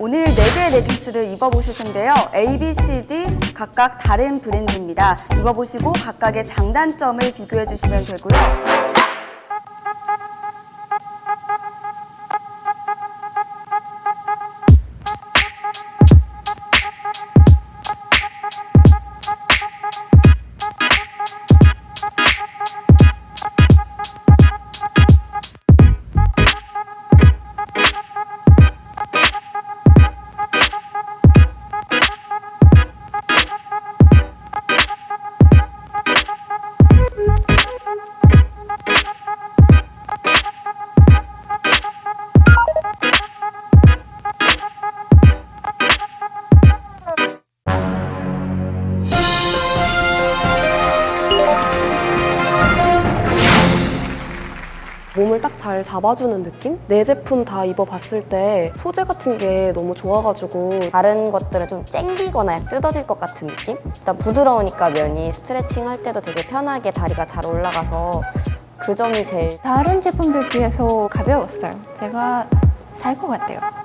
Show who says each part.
Speaker 1: 오늘 4개의 레깅스를 입어보실 텐데요. A, B, C, D 각각 다른 브랜드입니다. 입어보시고 각각의 장단점을 비교해 주시면 되고요.
Speaker 2: 몸을 딱 잘 잡아주는 느낌? 네 제품 다 입어봤을 때 소재 같은 게 너무 좋아가지고
Speaker 3: 다른 것들은 좀 쨍기거나 뜯어질 것 같은 느낌? 일단 부드러우니까 면이 스트레칭 할 때도 되게 편하게 다리가 잘 올라가서 그 점이 제일
Speaker 4: 다른 제품들 비해서 가벼웠어요. 제가 살 것 같아요.